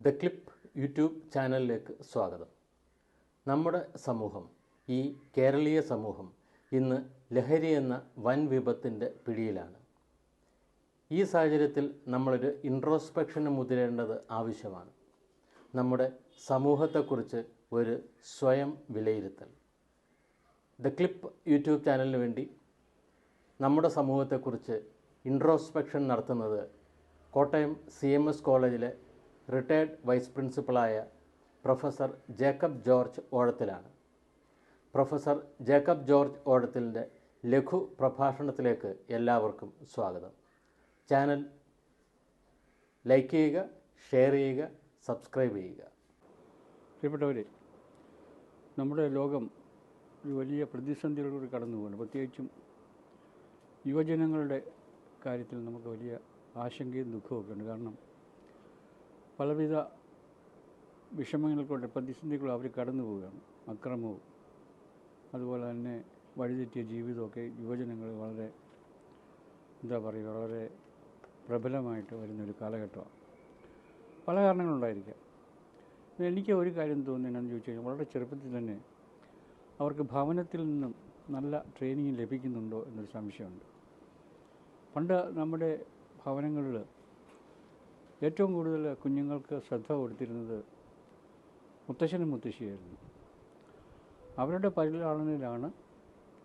The clip YouTube ചാനലിലേക്ക് സ്വാഗതം. നമ്മുടെ സമൂഹം ഈ കേരളീയ സമൂഹം ഇന്ന് ലഹരി എന്ന വൻ വിപത്തിന്റെ പിടിയിലാണ്. ഈ സാഹചര്യത്തിൽ നമ്മളൊരു ഇൻട്രോസ്പെക്ഷന് മുതിരേണ്ടത് ആവശ്യമാണ്. നമ്മുടെ സമൂഹത്തെക്കുറിച്ച് ഒരു സ്വയം വിലയിരുത്തൽ. ദ ക്ലിപ്പ് യൂട്യൂബ് ചാനലിന് വേണ്ടി നമ്മുടെ സമൂഹത്തെക്കുറിച്ച് ഇൻട്രോസ്പെക്ഷൻ നടത്തുന്നത് കോട്ടയം സി എം എസ് കോളേജിലെ റിട്ടയർഡ് വൈസ് പ്രിൻസിപ്പളായ പ്രൊഫസർ ജേക്കബ് ജോർജ് ഓഴത്തിലാണ് പ്രൊഫസർ ജേക്കബ് ജോർജ് ഓഴത്തിലിന്റെ ലഘു പ്രഭാഷണത്തിലേക്ക് എല്ലാവർക്കും സ്വാഗതം. ചാനൽ ലൈക്ക് ചെയ്യുക ഷെയർ ചെയ്യുക സബ്സ്ക്രൈബ് ചെയ്യുക. പ്രിയപ്പെട്ടവരെ നമ്മുടെ ലോകം ഒരു വലിയ പ്രതിസന്ധികളിലൂടെ കടന്നു പോകണം പ്രത്യേകിച്ചും യുവജനങ്ങളുടെ കാര്യത്തിൽ നമുക്ക് വലിയ ആശങ്കയും ദുഃഖമൊക്കെ ഉണ്ട് കാരണം പലവിധ വിഷമങ്ങൾക്കൊണ്ട് പ്രതിസന്ധികളും അവർ കടന്നു പോവുകയാണ്. അക്രമവും. അതുപോലെ തന്നെ വഴിതെറ്റിയ ജീവിതമൊക്കെ യുവജനങ്ങൾ വളരെ എന്താ പറയുക വളരെ പ്രബലമായിട്ട് വരുന്നൊരു കാലഘട്ടമാണ്. പല കാരണങ്ങളുണ്ടായിരിക്കാം. എനിക്ക് ഒരു കാര്യം തോന്നുന്നതെന്ന് ചോദിച്ചു കഴിഞ്ഞാൽ വളരെ ചെറുപ്പത്തിൽ തന്നെ അവർക്ക് ഭവനത്തിൽ നിന്നും നല്ല ട്രെയിനിങ് ലഭിക്കുന്നുണ്ടോ എന്നൊരു സംശയമുണ്ട്. പണ്ട് നമ്മുടെ ഭവനങ്ങളിൽ ഏറ്റവും കൂടുതൽ കുഞ്ഞുങ്ങൾക്ക് ശ്രദ്ധ കൊടുത്തിരുന്നത് മുത്തശ്ശനും മുത്തശ്ശിയായിരുന്നു. അവരുടെ പരിലാളനയിലാണ്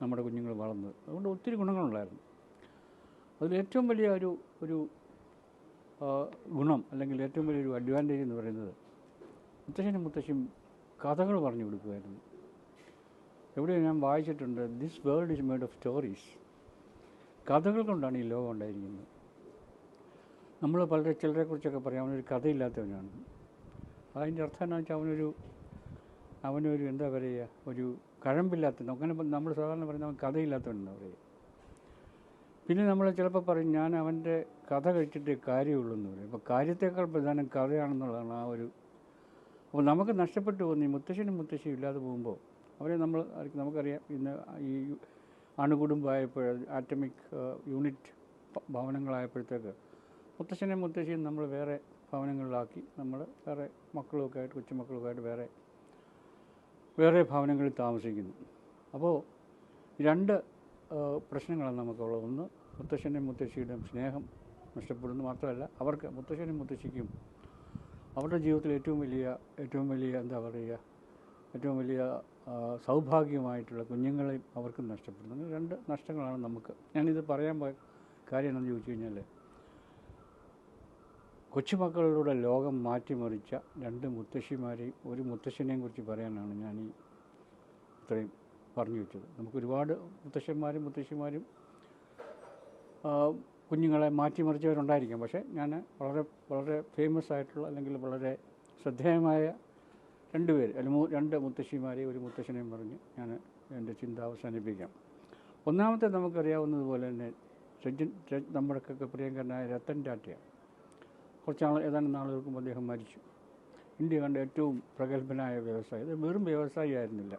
നമ്മുടെ കുഞ്ഞുങ്ങൾ വളർന്നത്. അതുകൊണ്ട് ഒത്തിരി ഗുണങ്ങളുണ്ടായിരുന്നു. അതിലേറ്റവും വലിയ ഒരു ഒരു ഗുണം അല്ലെങ്കിൽ ഏറ്റവും വലിയൊരു അഡ്വാന്റേജ് എന്ന് പറയുന്നത് മുത്തശ്ശനും മുത്തശ്ശിയും കഥകൾ പറഞ്ഞു കൊടുക്കുമായിരുന്നു. എവിടെ ഞാൻ വായിച്ചിട്ടുണ്ട് this world is made of stories കഥകൾ കൊണ്ടാണ് ഈ ലോകം ഉണ്ടായിരിക്കുന്നത്. നമ്മൾ പലരെ ചിലരെക്കുറിച്ചൊക്കെ പറയാം. അവനൊരു കഥയില്ലാത്തവനാണ്. അതിന്റെ അർത്ഥം എന്നാ വെച്ചാൽ അവനൊരു അവനൊരു എന്താ പറയുക ഒരു കഴമ്പില്ലാത്തവൻ അങ്ങനെ നമ്മൾ സാധാരണ പറയുന്ന അവൻ കഥയില്ലാത്തവനെന്ന് പറയുക പിന്നെ നമ്മൾ ചിലപ്പോൾ പറയും ഞാൻ അവന്റെ കഥ കഴിച്ചിട്ടേ കാര്യമുള്ളൂ എന്ന് പറയും. അപ്പോൾ കാര്യത്തേക്കാൾ പ്രധാനം കഥയാണെന്നുള്ളതാണ് ആ ഒരു അപ്പോൾ നമുക്ക് നഷ്ടപ്പെട്ടു പോകുന്ന ഈ മുത്തശ്ശനും മുത്തശ്ശിയും ഇല്ലാതെ പോകുമ്പോൾ അവരെ നമ്മൾ നമുക്കറിയാം ഇന്ന് ഈ അണുകുടുംബമായപ്പോൾ ആറ്റമിക് യൂണിറ്റ് ഭവനങ്ങളായപ്പോഴത്തേക്ക് മുത്തശ്ശനെയും മുത്തശ്ശിയും നമ്മൾ വേറെ ഭവനങ്ങളിലാക്കി. നമ്മൾ വേറെ മക്കളുമൊക്കെ ആയിട്ട് കൊച്ചുമക്കളൊക്കെ ആയിട്ട് വേറെ വേറെ ഭവനങ്ങളിൽ താമസിക്കുന്നു. അപ്പോൾ രണ്ട് പ്രശ്നങ്ങളാണ് നമുക്കുള്ളത്. ഒന്ന് മുത്തശ്ശന്റെയും മുത്തശ്ശിയുടെയും സ്നേഹം നഷ്ടപ്പെടുന്നു മാത്രമല്ല അവർക്ക് മുത്തശ്ശനും മുത്തശ്ശിക്കും അവരുടെ ജീവിതത്തിൽ ഏറ്റവും വലിയ ഏറ്റവും വലിയ എന്താ പറയുക ഏറ്റവും വലിയ സൗഭാഗ്യമായിട്ടുള്ള കുഞ്ഞുങ്ങളെയും അവർക്കും നഷ്ടപ്പെടുന്നു. രണ്ട് നഷ്ടങ്ങളാണ് നമുക്ക്. ഞാനിത് പറയാൻ കാര്യം എന്താണെന്ന് ചോദിച്ചു കഴിഞ്ഞാൽ കൊച്ചുമക്കളിലൂടെ ലോകം മാറ്റിമറിച്ച രണ്ട് മുത്തശ്ശിമാരെയും ഒരു മുത്തശ്ശനെയും കുറിച്ച് പറയാനാണ് ഞാൻ ഈ ഇത്രയും പറഞ്ഞു വെച്ചത്. നമുക്ക് ഒരുപാട് മുത്തശ്ശന്മാരും മുത്തശ്ശിമാരും കുഞ്ഞുങ്ങളെ മാറ്റിമറിച്ചവരുണ്ടായിരിക്കാം. പക്ഷേ ഞാൻ വളരെ വളരെ ഫേമസ് ആയിട്ടുള്ള അല്ലെങ്കിൽ വളരെ ശ്രദ്ധേയമായ രണ്ട് പേര് അല്ലെങ്കിൽ രണ്ട് മുത്തശ്ശിമാരെയും ഒരു മുത്തശ്ശനെയും പറഞ്ഞ് ഞാൻ എന്റെ ചിന്ത അവസാനിപ്പിക്കാം. ഒന്നാമത്തെ നമുക്കറിയാവുന്നതുപോലെ തന്നെ സജ്ജൻ നമ്മുടെയൊക്കെ പ്രിയങ്കരനായ രത്തൻ ടാറ്റയാണ്. കുറച്ച് നാൾ ഏതാനും നാളുകൾക്ക് അദ്ദേഹം മരിച്ചു. ഇന്ത്യ കണ്ട ഏറ്റവും പ്രഗത്ഭനായ വ്യവസായി. ഇത് വെറും വ്യവസായി ആയിരുന്നില്ല.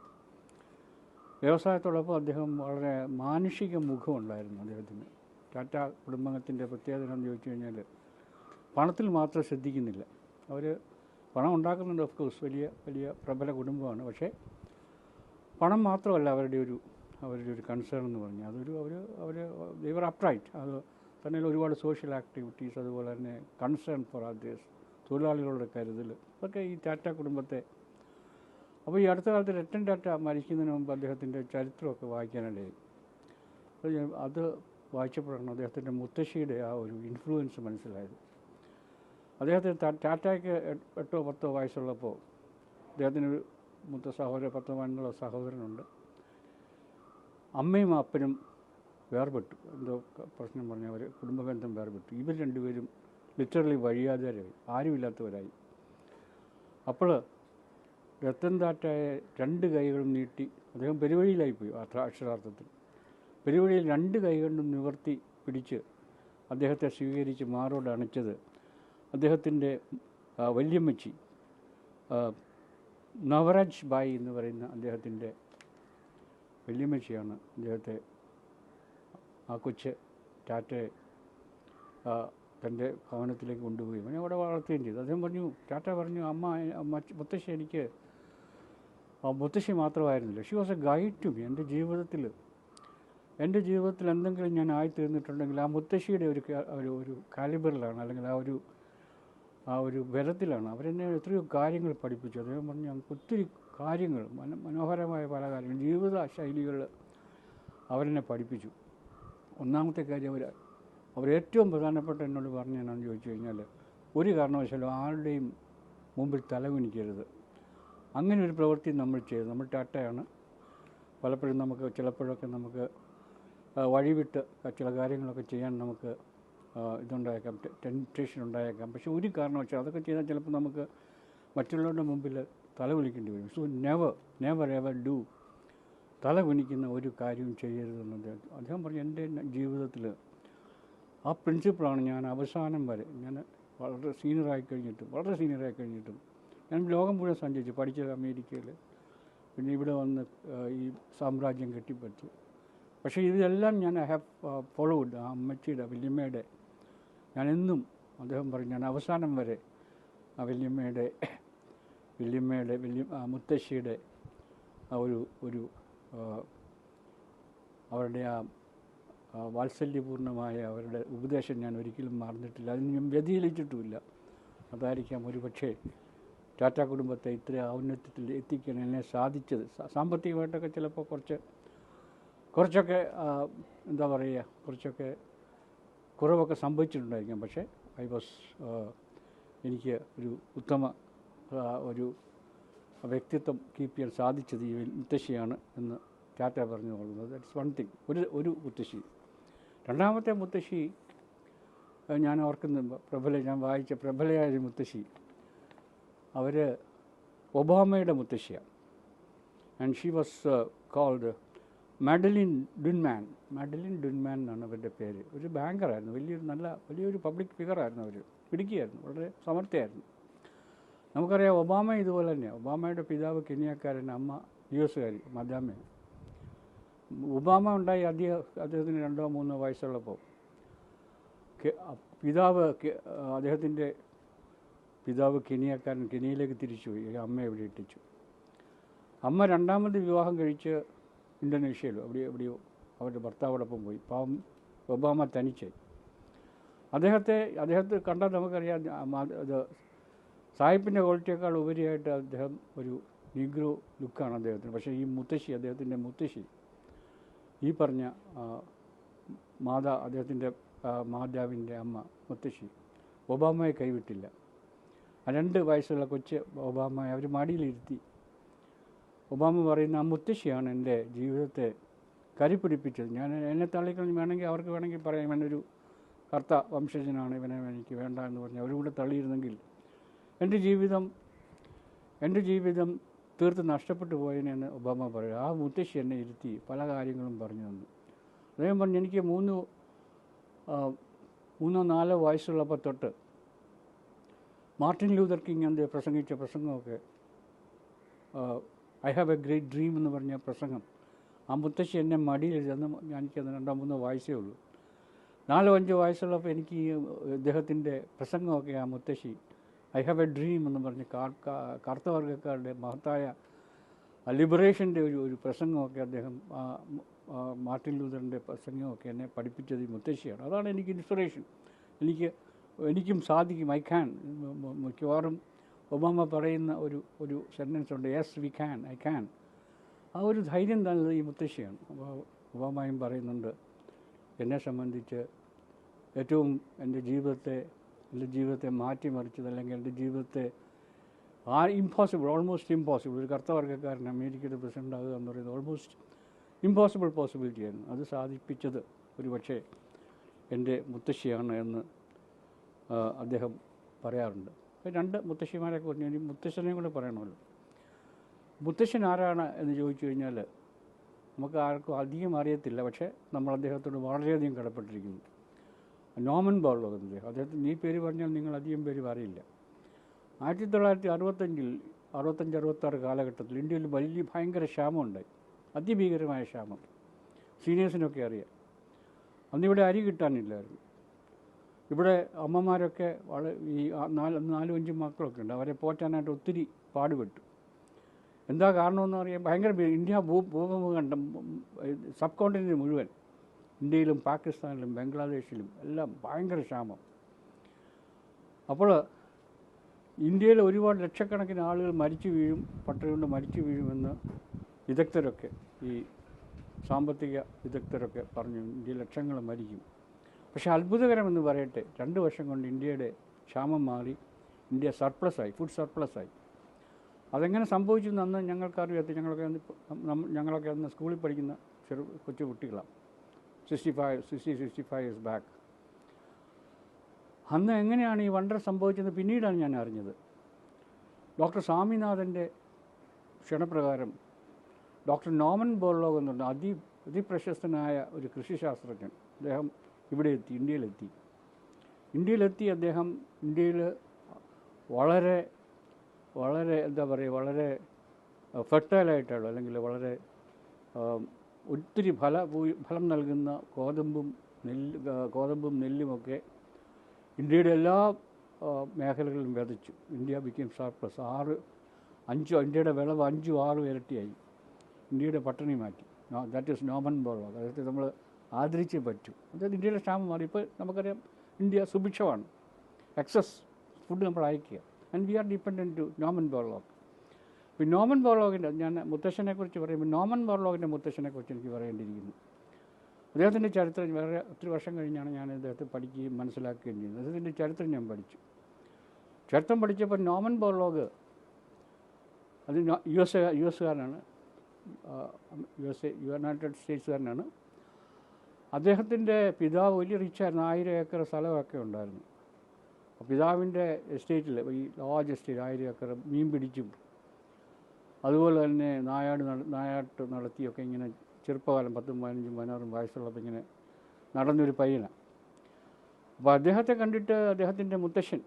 വ്യവസായത്തോടൊപ്പം അദ്ദേഹം വളരെ മാനുഷിക മുഖമുണ്ടായിരുന്നു അദ്ദേഹത്തിന്. ടാറ്റ കുടുംബത്തിന്റെ പ്രത്യേകത എന്ന് ചോദിച്ചു കഴിഞ്ഞാൽ പണത്തിൽ മാത്രം ശ്രദ്ധിക്കുന്നില്ല. അവർ പണം ഉണ്ടാക്കുന്നുണ്ട് ഓഫ് കോഴ്സ് വലിയ വലിയ പ്രബല കുടുംബമാണ്. പക്ഷേ പണം മാത്രമല്ല അവരുടെ ഒരു അവരുടെ ഒരു കൺസേൺ എന്ന് പറഞ്ഞാൽ അതൊരു അവർ അവർ ദൈവർ അപ്രൈറ്റ് അത് തന്നെ ഒരുപാട് സോഷ്യൽ ആക്ടിവിറ്റീസ് അതുപോലെ തന്നെ കൺസേൺ ഫോർ അതേഴ്സ് തൊഴിലാളികളുടെ കരുതൽ ഇതൊക്കെ ഈ ടാറ്റ കുടുംബത്തെ. അപ്പോൾ ഈ അടുത്ത കാലത്ത് രട്ടൻ ടാറ്റ മരിക്കുന്നതിന് മുമ്പ് അദ്ദേഹത്തിന്റെ ചരിത്രമൊക്കെ വായിക്കാനിടയായി അത് വായിച്ചപ്പോഴാണ് അദ്ദേഹത്തിന്റെ മുത്തശ്ശിയുടെ ആ ഒരു ഇൻഫ്ലുവൻസ് മനസ്സിലായത്. അദ്ദേഹത്തിന് ടാറ്റയ്ക്ക് എട്ട് പത്തോ വയസ്സുള്ളപ്പോൾ അദ്ദേഹത്തിന് മുത്ത സഹോദര പത്തോ പതിനൊന്നുള്ള സഹോദരനുണ്ട്. അമ്മയും അപ്പനും വേർപെട്ടു. എന്തോ പ്രശ്നം പറഞ്ഞ അവർ കുടുംബബന്ധം വേർപെട്ടു. ഇവർ രണ്ടുപേരും ലിറ്ററലി വഴിയാതരായി ആരുമില്ലാത്തവരായി. അപ്പോൾ രത്തൻ താറ്റായ രണ്ട് കൈകളും നീട്ടി അദ്ദേഹം പെരുവഴിയിലായിപ്പോയി അക്ഷരാർത്ഥത്തിൽ. പെരുവഴിയിൽ രണ്ട് കൈകളും നിവർത്തി പിടിച്ച് അദ്ദേഹത്തെ സ്വീകരിച്ച് മാറോട് അണച്ചത് അദ്ദേഹത്തിന്റെ വല്യമ്മച്ചി നവരാജ് ബായി എന്ന് പറയുന്ന അദ്ദേഹത്തിന്റെ വല്യമ്മച്ചിയാണ് അദ്ദേഹത്തെ ആ കൊച്ച് ടാറ്റയെ തന്റെ ഭവനത്തിലേക്ക് കൊണ്ടുപോയി. അവനെ അവിടെ വളർത്തുകയും ചെയ്തു. അദ്ദേഹം പറഞ്ഞു ടാറ്റ പറഞ്ഞു അമ്മ അമ്മ മുത്തശ്ശി എനിക്ക് ആ മുത്തശ്ശി മാത്രമായിരുന്നില്ല. She was a guide to me എന്റെ ജീവിതത്തിൽ എന്റെ ജീവിതത്തിൽ എന്തെങ്കിലും ഞാൻ ആയിത്തീർന്നിട്ടുണ്ടെങ്കിൽ ആ മുത്തശ്ശിയുടെ ഒരു ഒരു ഒരു കാലിബറിലാണ് അല്ലെങ്കിൽ ആ ഒരു ആ ഒരു ബലത്തിലാണ്. അവരെന്നെ എത്രയോ കാര്യങ്ങൾ പഠിപ്പിച്ചു. അദ്ദേഹം പറഞ്ഞു ഞങ്ങൾക്ക് ഒത്തിരി കാര്യങ്ങൾ മനോഹരമായ പല കാര്യങ്ങൾ ജീവിത ശൈലികൾ അവരെന്നെ പഠിപ്പിച്ചു. ഒന്നാമത്തെ കാര്യം അവർ അവർ ഏറ്റവും പ്രധാനപ്പെട്ട എന്നോട് പറഞ്ഞു എന്നാന്ന് ചോദിച്ചു കഴിഞ്ഞാൽ ഒരു കാരണവശാലും ആരുടെയും മുമ്പിൽ തലകുനിക്കരുത്. അങ്ങനെ ഒരു പ്രവൃത്തി നമ്മൾ ചെയ്തു. നമ്മൾ ടാറ്റയാണ്. പലപ്പോഴും നമുക്ക് ചിലപ്പോഴൊക്കെ നമുക്ക് വഴിവിട്ട് ചില കാര്യങ്ങളൊക്കെ ചെയ്യാൻ നമുക്ക് ഇതുണ്ടായേക്കാം. ടെന്റേഷൻ ഉണ്ടായേക്കാം. പക്ഷേ ഒരു കാരണവശാലും അതൊക്കെ ചെയ്താൽ ചിലപ്പോൾ നമുക്ക് മറ്റുള്ളവരുടെ മുമ്പിൽ തല കുലിക്കേണ്ടി വരും. So never never ever do തല കുനിക്കുന്ന ഒരു കാര്യവും ചെയ്യരുതെന്ന് അദ്ദേഹം അദ്ദേഹം പറഞ്ഞു എന്റെ ജീവിതത്തിൽ ആ പ്രിൻസിപ്പിളാണ് ഞാൻ അവസാനം വരെ ഞാൻ വളരെ സീനിയറായി കഴിഞ്ഞിട്ടും വളരെ സീനിയറായി കഴിഞ്ഞിട്ടും ഞാൻ ലോകം മുഴുവൻ സഞ്ചരിച്ചു. പഠിച്ചത് അമേരിക്കയിൽ പിന്നെ ഇവിടെ വന്ന് ഈ സാമ്രാജ്യം കെട്ടിപ്പറ്റി പക്ഷേ ഇതെല്ലാം ഞാൻ ഐ ഹാവ് ഫോളോഡ് ആ അമ്മച്ചിയുടെ വല്യമ്മയുടെ. ഞാൻ എന്നും അദ്ദേഹം പറഞ്ഞു ഞാൻ അവസാനം വരെ ആ വല്യമ്മയുടെ വല്യമ്മയുടെ വല്യ മുത്തശ്ശിയുടെ ആ ഒരു ഒരു അവരുടെ ആ വാത്സല്യപൂർണമായ അവരുടെ ഉപദേശം ഞാൻ ഒരിക്കലും മറന്നിട്ടില്ല. അതിന് ഞാൻ വ്യതിചലിച്ചിട്ടുമില്ല. അതായിരിക്കാം ഒരു പക്ഷേ ടാറ്റ കുടുംബത്തെ ഇത്ര ഔന്നത്യത്തിൽ എത്തിക്കാൻ എന്നെ സാധിച്ചത്. സാമ്പത്തികമായിട്ടൊക്കെ ചിലപ്പോൾ കുറച്ച് കുറച്ചൊക്കെ എന്താ പറയുക കുറച്ചൊക്കെ കുറവൊക്കെ സംഭവിച്ചിട്ടുണ്ടായിരിക്കാം. പക്ഷേ ഐ വാസ് എനിക്ക് ഒരു ഉത്തമ ഒരു വ്യക്തിത്വം കീപ്പ് ചെയ്യാൻ സാധിച്ചത് ഈ മുത്തശ്ശിയാണ് എന്ന് ടാറ്റ പറഞ്ഞു കൊള്ളുന്നത് ദാറ്റ്സ് വൺ തിങ് ഒരു ഒരു മുത്തശ്ശി. രണ്ടാമത്തെ മുത്തശ്ശി ഞാൻ ഓർക്കുന്ന പ്രബല ഞാൻ വായിച്ച പ്രബലയായ ഒരു മുത്തശ്ശി. അവർ ഒബാമയുടെ മുത്തശ്ശിയാണ്. And she was called Madelyn Dunham Madelyn Dunham എന്നാണ് അവരുടെ പേര്. ഒരു ബാങ്കറായിരുന്നു വലിയൊരു നല്ല വലിയൊരു പബ്ലിക് ഫിഗറായിരുന്നു അവർ പിടിക്കുകയായിരുന്നു വളരെ സമർത്ഥയായിരുന്നു. നമുക്കറിയാം ഒബാമ ഇതുപോലെ തന്നെയാണ് ഒബാമയുടെ പിതാവ് കെനിയക്കാരൻ അമ്മ യു എസുകാരി മദാമ ഒബാമ ഉണ്ടായി അദ്ദേഹം അദ്ദേഹത്തിന് രണ്ടോ മൂന്നോ വയസ്സുള്ളപ്പോൾ പിതാവ് അദ്ദേഹത്തിന്റെ പിതാവ് കെനിയക്കാരൻ കെനിയയിലേക്ക് തിരിച്ചുപോയി ഈ അമ്മയെ ഇവിടെ ഇട്ടിച്ചു. അമ്മ രണ്ടാമത് വിവാഹം കഴിച്ച് ഇന്തോനേഷ്യയിലോ അവിടെ എവിടെയോ അവരുടെ ഭർത്താവോടൊപ്പം പോയി. പാവം ഒബാമ തനിച്ചായി. അദ്ദേഹത്തെ അദ്ദേഹത്തെ കണ്ടാൽ നമുക്കറിയാം അത് സാഹിബിന്റെ ക്വാളിറ്റിയേക്കാൾ ഉപരിയായിട്ട് അദ്ദേഹം ഒരു നീഗ്രോ ലുക്കാണ് അദ്ദേഹത്തിന്. പക്ഷേ ഈ മുത്തശ്ശി അദ്ദേഹത്തിന്റെ മുത്തശ്ശി ഈ പറഞ്ഞ മാതാ അദ്ദേഹത്തിന്റെ മാതാവിന്റെ അമ്മ മുത്തശ്ശി ഒബാമയെ കൈവിട്ടില്ല. ആ രണ്ട് വയസ്സുള്ള കൊച്ച് ഒബാമയെ അവർ മടിയിലിരുത്തി. ഒബാമ പറയുന്ന ആ മുത്തശ്ശിയാണ് എന്റെ ജീവിതത്തെ കരിപ്പിടിപ്പിച്ചത് ഞാൻ എന്നെ തള്ളിക്കളഞ്ഞ് വേണമെങ്കിൽ അവർക്ക് വേണമെങ്കിൽ പറയാം. ഇവനൊരു കർത്ത വംശജനാണ്. ഇവനെ എനിക്ക് വേണ്ട എന്ന് പറഞ്ഞ് അവരും കൂടെ തള്ളിയിരുന്നെങ്കിൽ എന്റെ ജീവിതം എന്റെ ജീവിതം തീർത്ത് നഷ്ടപ്പെട്ടു പോയതിനെന്ന് ഒബാമ പറയും ആ മുത്തശ്ശി എന്നെ ഇരുത്തി പല കാര്യങ്ങളും പറഞ്ഞു തന്നു. അദ്ദേഹം പറഞ്ഞു എനിക്ക് മൂന്ന് മൂന്നോ നാലോ വയസ്സുള്ളപ്പോൾ തൊട്ട് മാർട്ടിൻ ലൂതർ കിങ് എന്ത് പ്രസംഗിച്ച പ്രസംഗമൊക്കെ I have a great dream എന്ന് പറഞ്ഞ പ്രസംഗം. ആ മുത്തശ്ശി എന്നെ ഞാൻ എനിക്കത് രണ്ടോ മൂന്നോ വയസ്സേ ഉള്ളൂ. നാലോ അഞ്ചോ വയസ്സുള്ളപ്പോൾ എനിക്ക് ഇദ്ദേഹത്തിന്റെ പ്രസംഗമൊക്കെ ആ മുത്തശ്ശി ഐ ഹാവ് എ ഡ്രീം എന്ന് പറഞ്ഞ് കാർ- കാ- കറുത്തവർഗക്കാരുടെ മഹത്തായ ലിബറേഷന്റെ ഒരു ഒരു പ്രസംഗമൊക്കെ അദ്ദേഹം മാർട്ടിൻ ലൂതറിന്റെ പ്രസംഗമൊക്കെ എന്നെ പഠിപ്പിച്ചത് ഈ മുത്തശ്ശിയാണ്. അതാണ് എനിക്ക് ഇൻസ്പിറേഷൻ എനിക്ക് എനിക്കും സാധിക്കും. ഐ ക്യാൻ മിക്കവാറും ഒബാമ പറയുന്ന ഒരു ഒരു സെന്റൻസ് ഉണ്ട്. Yes we can I can ആ ഒരു ധൈര്യം തന്നത് ഈ മുത്തശ്ശിയാണ്. ഒബാമയും പറയുന്നുണ്ട് എന്നെ സംബന്ധിച്ച് ഏറ്റവും എന്റെ ജീവിതത്തെ എന്റെ ജീവിതത്തെ മാറ്റിമറിച്ചത് അല്ലെങ്കിൽ എന്റെ ജീവിതത്തെ ആ ഇമ്പോസിബിൾ ഓൾമോസ്റ്റ് ഇമ്പോസിബിൾ ഒരു കർത്തവർഗക്കാരൻ അമേരിക്കയുടെ പ്രസിഡന്റ് ആകുക എന്ന് പറയുന്നത് ഓൾമോസ്റ്റ് ഇമ്പോസിബിൾ പോസിബിലിറ്റി ആയിരുന്നു. അത് സാധിപ്പിച്ചത് ഒരു പക്ഷേ എന്റെ മുത്തശ്ശിയാണ് എന്ന് അദ്ദേഹം പറയാറുണ്ട്. രണ്ട് മുത്തശ്ശിമാരെ കുറിച്ച് ഇനി മുത്തശ്ശനെയും കൂടെ പറയണമല്ലോ. മുത്തശ്ശൻ ആരാണ് എന്ന് ചോദിച്ചു കഴിഞ്ഞാൽ നമുക്ക് ആർക്കും അധികം അറിയത്തില്ല. പക്ഷേ നമ്മൾ അദ്ദേഹത്തോട് വളരെയധികം കടപ്പെട്ടിരിക്കുന്നു. നോമൻ ബോർലോ അദ്ദേഹം അദ്ദേഹത്തിന് നീ പേര് പറഞ്ഞാൽ നിങ്ങൾ അധികം പേര് അറിയില്ല ആയിരത്തി തൊള്ളായിരത്തി അറുപത്തഞ്ചിൽ അറുപത്തഞ്ച് അറുപത്താറ് കാലഘട്ടത്തിൽ ഇന്ത്യയിൽ വലിയ ഭയങ്കര ക്ഷാമമുണ്ടായി അതിഭീകരമായ ക്ഷാമം. സീനിയേഴ്സിനൊക്കെ അറിയാം. അന്നിവിടെ അരി കിട്ടാനില്ലായിരുന്നു. ഇവിടെ അമ്മമാരൊക്കെ വളരെ ഈ നാല് നാലും അഞ്ചും മക്കളൊക്കെ ഉണ്ട്. അവരെ പോറ്റാനായിട്ട് ഒത്തിരി പാടുപെട്ടു. എന്താ കാരണമെന്ന് പറയാൻ ഭയങ്കര ഇന്ത്യ ഭൂ ഭൂകമ്പം സബ് കോണ്ടിനെന്റ് മുഴുവൻ ഇന്ത്യയിലും പാകിസ്ഥാനിലും ബംഗ്ലാദേശിലും എല്ലാം ഭയങ്കര ക്ഷാമം. അപ്പോൾ ഇന്ത്യയിൽ ഒരുപാട് ലക്ഷക്കണക്കിന് ആളുകൾ മരിച്ചു വീഴും പട്ടിണി കൊണ്ട് മരിച്ചു വീഴുമെന്ന് വിദഗ്ധരൊക്കെ ഈ സാമ്പത്തിക വിദഗ്ധരൊക്കെ പറഞ്ഞു ഇന്ത്യ ലക്ഷങ്ങൾ മരിക്കും. പക്ഷേ അത്ഭുതകരമെന്ന് പറയട്ടെ രണ്ട് വർഷം കൊണ്ട് ഇന്ത്യയുടെ ക്ഷാമം മാറി ഇന്ത്യ സർപ്ലസായി ഫുഡ് സർപ്ലസായി അതെങ്ങനെ സംഭവിച്ചു എന്ന് അന്ന് ഞങ്ങൾക്കറിയാത്ത ഞങ്ങളൊക്കെ ഞങ്ങളൊക്കെ അന്ന് സ്കൂളിൽ പഠിക്കുന്ന ചെറു കൊച്ചു കുട്ടികളാണ്. Sixty sixty sixty five years back അന്ന് എങ്ങനെയാണ് ഈ വണ്ടർ സംഭവിച്ചത് പിന്നീടാണ് ഞാൻ അറിഞ്ഞത്. ഡോക്ടർ സ്വാമിനാഥന്റെ ക്ഷണപ്രകാരം ഡോക്ടർ നോമൻ ബോർലോഗ് എന്നുള്ള അതി അതിപ്രശസ്തനായ ഒരു കൃഷിശാസ്ത്രജ്ഞൻ. അദ്ദേഹം ഇവിടെ എത്തി ഇന്ത്യയിലെത്തി. ഇന്ത്യയിലെത്തി അദ്ദേഹം ഇന്ത്യയിൽ വളരെ വളരെ എന്താ പറയുക വളരെ ഫെർട്ടൈലായിട്ടുള്ള അല്ലെങ്കിൽ വളരെ ഒത്തിരി ഫല ഫലം നൽകുന്ന ഗോതമ്പും നെല്ല് ഗോതമ്പും നെല്ലുമൊക്കെ ഇന്ത്യയുടെ എല്ലാ മേഖലകളിലും വിതച്ചു ഇന്ത്യ ബിക്കം സർപ്ലസ് ആറ് അഞ്ചോ ഇന്ത്യയുടെ വിളവ് അഞ്ചും ആറും ഇരട്ടിയായി. ഇന്ത്യയുടെ പട്ടിണി മാറ്റി. ദാറ്റ് ഈസ് നോമൻ ബോർവ അതായത് നമ്മൾ ആദരിച്ചേ പറ്റൂ. അതായത് ഇന്ത്യയുടെ ക്ഷാമം മാറി. ഇപ്പോൾ നമുക്കറിയാം ഇന്ത്യ സുഭിക്ഷമാണ്. എക്സസ് ഫുഡ് നമ്മൾ അയക്കുക. And we are dependent to നോമൻ ഇപ്പോൾ നോമൻ ബോർലോഗിന്റെ ഞാൻ മുത്തശ്ശനെ കുറിച്ച് പറയുമ്പോൾ നോമൻ ബോർലോഗിന്റെ മുത്തശ്ശനെ കുറിച്ച് എനിക്ക് പറയേണ്ടിയിരിക്കുന്നു. അദ്ദേഹത്തിന്റെ ചരിത്രം വേറെ ഒത്തിരി വർഷം കഴിഞ്ഞാണ് ഞാൻ അദ്ദേഹത്തെ പഠിക്കുകയും മനസ്സിലാക്കുകയും ചെയ്യുന്നത്. അദ്ദേഹത്തിന്റെ ചരിത്രം ഞാൻ പഠിച്ചു. ചരിത്രം പഠിച്ചപ്പോൾ നോമൻ ബോർലോഗ് അത് യു എസ് യു എസ്സുകാരനാണ് യു എസ് എ യുണൈറ്റഡ് സ്റ്റേറ്റ്സുകാരനാണ് അദ്ദേഹത്തിന്റെ പിതാവ് വലിയ റിച്ചായിരുന്നു ആയിരം ഏക്കർ സ്ഥലമൊക്കെ ഉണ്ടായിരുന്നു. പിതാവിന്റെ എസ്റ്റേറ്റിൽ ഈ ലാർജ് എസ്റ്റേറ്റ് ആയിരം ഏക്കർ മീൻ പിടിച്ചും അതുപോലെ തന്നെ നായാട് നായാട്ട് നടത്തിയൊക്കെ ഇങ്ങനെ ചെറുപ്പകാലം പത്തും പതിനഞ്ചും പതിനാറും വയസ്സുള്ളപ്പോൾ ഇങ്ങനെ നടന്നൊരു പയ്യനാണ് അപ്പോൾ അദ്ദേഹത്തെ കണ്ടിട്ട് അദ്ദേഹത്തിന്റെ മുത്തശ്ശൻ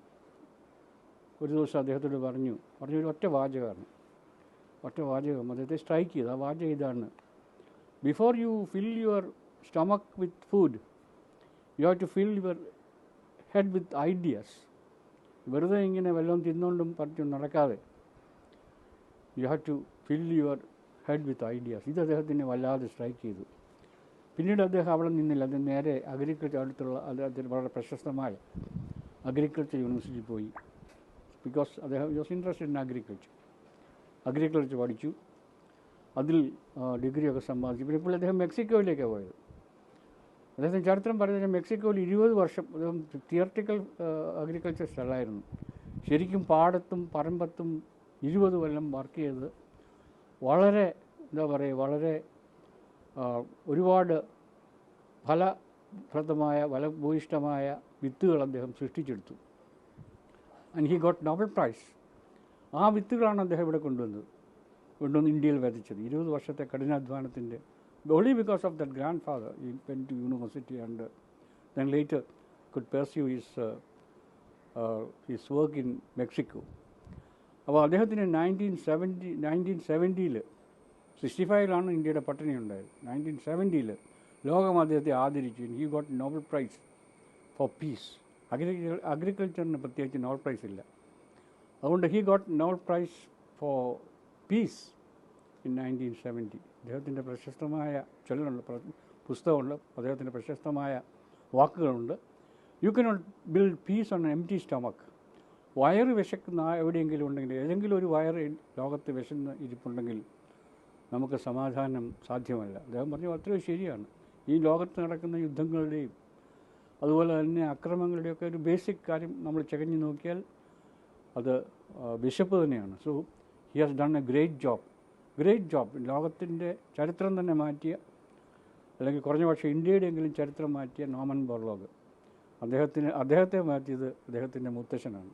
ഒരു ദിവസം അദ്ദേഹത്തോട് പറഞ്ഞു പറഞ്ഞു ഒരു ഒറ്റ വാചകമാണ് ഒറ്റ വാചകം അദ്ദേഹത്തെ സ്ട്രൈക്ക് ചെയ്ത്. ആ വാചകം ഇതാണ്. Before you fill your stomach with food you have to fill your head with ideas വെറുതെ ഇങ്ങനെ വല്ലതും തിന്നുകൊണ്ടും പറ്റും നടക്കാതെ you have to fill your head with ideas ഇത് അദ്ദേഹത്തിനെ വല്ലാതെ സ്ട്രൈക്ക് ചെയ്തു. പിന്നീട് അദ്ദേഹം അവിടെ നിന്നില്ല. അദ്ദേഹം നേരെ അഗ്രികൾച്ചർ അടുത്തുള്ള അദ്ദേഹത്തിന് വളരെ പ്രശസ്തമായ അഗ്രികൾച്ചർ യൂണിവേഴ്സിറ്റി പോയി. ബിക്കോസ് അദ്ദേഹം was interested in agriculture agriculture പഠിച്ചു. അതിൽ ഡിഗ്രിയൊക്കെ സമ്പാദിച്ചു. പിന്നെ ഇപ്പോൾ അദ്ദേഹം മെക്സിക്കോയിലേക്കാണ് പോയത്. അദ്ദേഹത്തിന് ചരിത്രം പറയുന്നത് മെക്സിക്കോയിൽ ഇരുപത് വർഷം അദ്ദേഹം തിയറട്ടിക്കൽ അഗ്രികൾച്ചർ സ്ഥലമായിരുന്നു. ശരിക്കും പാടത്തും പറമ്പത്തും ഇരുപത് കൊല്ലം വർക്ക് ചെയ്ത് വളരെ എന്താ പറയുക വളരെ ഒരുപാട് ഫലപ്രദമായ ഫലഭൂയിഷ്ടമായ വിത്തുകൾ അദ്ദേഹം സൃഷ്ടിച്ചെടുത്തു. And he got Nobel prize ആ വിത്തുകളാണ് അദ്ദേഹം ഇവിടെ കൊണ്ടുവന്നത്. കൊണ്ടുവന്ന് ഇന്ത്യയിൽ വിതച്ചത്. ഇരുപത് വർഷത്തെ കഠിനാധ്വാനത്തിന്റെ only because of that grandfather he pen to university and then later could pursue his his work in Mexico അപ്പോൾ അദ്ദേഹത്തിന് നയന്റീൻ സെവന്റി നയന്റീൻ സെവന്റിയിൽ സിക്സ്റ്റി ഫൈവിലാണ് ഇന്ത്യയുടെ പട്ടിണി ഉണ്ടായത് നയന്റീൻ സെവന്റിയിൽ ലോകം അദ്ദേഹത്തെ ആദരിച്ചു. He got Nobel prize for peace agri അഗ്രികൾച്ചറിന് പ്രത്യേകിച്ച് നോബൽ പ്രൈസ് ഇല്ല. അതുകൊണ്ട് he got Nobel prize for peace in nineteen seventy അദ്ദേഹത്തിന്റെ പ്രശസ്തമായ ചൊല്ലുണ്ട് പുസ്തകമുണ്ട്. അദ്ദേഹത്തിന്റെ പ്രശസ്തമായ വാക്കുകളുണ്ട്. You cannot build peace on empty stomach വയറ് വിശക്കുന്ന എവിടെയെങ്കിലും ഉണ്ടെങ്കിൽ ഏതെങ്കിലും ഒരു വയറ് ലോകത്ത് വിശന്ന് ഇരിപ്പുണ്ടെങ്കിൽ നമുക്ക് സമാധാനം സാധ്യമല്ല. അദ്ദേഹം പറഞ്ഞു അത്രയും ശരിയാണ്. ഈ ലോകത്ത് നടക്കുന്ന യുദ്ധങ്ങളുടെയും അതുപോലെ തന്നെ അക്രമങ്ങളുടെയൊക്കെ ഒരു ബേസിക് കാര്യം നമ്മൾ ചകഞ്ഞ് നോക്കിയാൽ അത് ബിഷപ്പ് തന്നെയാണ്. So he has done a great job. Great job. ലോകത്തിന്റെ ചരിത്രം തന്നെ മാറ്റിയ അല്ലെങ്കിൽ കുറഞ്ഞ പക്ഷേ ഇന്ത്യയുടെയെങ്കിലും ചരിത്രം മാറ്റിയ നോമൻ ബോർലോഗ്. അദ്ദേഹത്തിന് അദ്ദേഹത്തെ മാറ്റിയത് അദ്ദേഹത്തിന്റെ മുത്തശ്ശനാണ്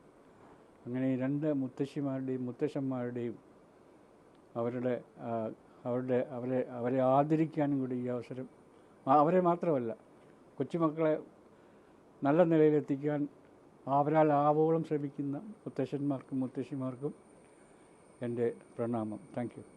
അങ്ങനെ രണ്ട് മുത്തശ്ശിമാരുടെയും മുത്തശ്ശന്മാരുടെയും അവരുടെ അവരുടെ അവരെ അവരെ ആദരിക്കാനും കൂടി ഈ അവസരം അവരെ മാത്രമല്ല കൊച്ചുമക്കളെ നല്ല നിലയിലെത്തിക്കാൻ അവരാൽ ആവോളം ശ്രമിക്കുന്ന മുത്തശ്ശന്മാർക്കും മുത്തശ്ശിമാർക്കും എന്റെ പ്രണാമം. താങ്ക്